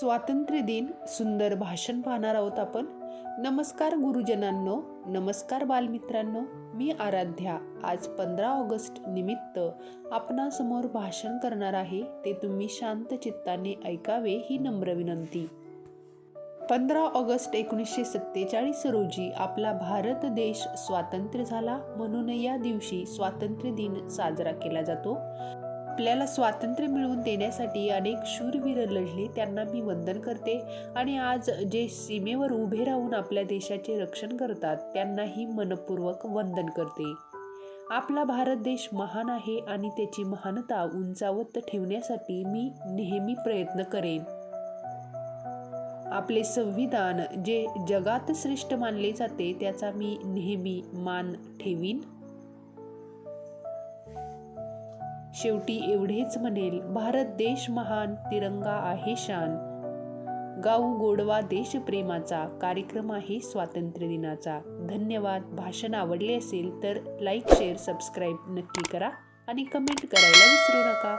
स्वातंत्र्य दिन सुंदर भाषण पाहणार आहोत आपण. नमस्कार गुरुजनांनो नमस्कार बालमित्रांनो. मी आराध्या. आज पंधरा ऑगस्ट निमित्त आपणासमोर भाषण करणार आहे. ते तुम्ही शांत चित्ताने ऐकावे ही नम्र विनंती. पंधरा ऑगस्ट एकोणीसशे सत्तेचाळीस रोजी आपला भारत देश स्वातंत्र्य झाला म्हणून या दिवशी स्वातंत्र्य दिन साजरा केला जातो. आपल्याला स्वातंत्र्य मिळवून देण्यासाठी अनेक शूरवीर लढले त्यांना मी वंदन करते. आणि आज जे सीमेवर उभे राहून आपल्या देशाचे रक्षण करतात त्यांनाही मनपूर्वक वंदन करते. आपला भारत देश महान आहे आणि त्याची महानता उंचावत ठेवण्यासाठी मी नेहमी प्रयत्न करेन. आपले संविधान जे जगात श्रेष्ठ मानले जाते त्याचा मी नेहमी मान ठेवीन. शेवटी एवढेच म्हणेल भारत देश महान तिरंगा आहे शान. गाऊ गोडवा देशप्रेमाचा कार्यक्रम आहे स्वातंत्र्य दिनाचा. धन्यवाद. भाषण आवडले असेल तर लाईक शेअर सबस्क्राईब नक्की करा आणि कमेंट करायला विसरू नका.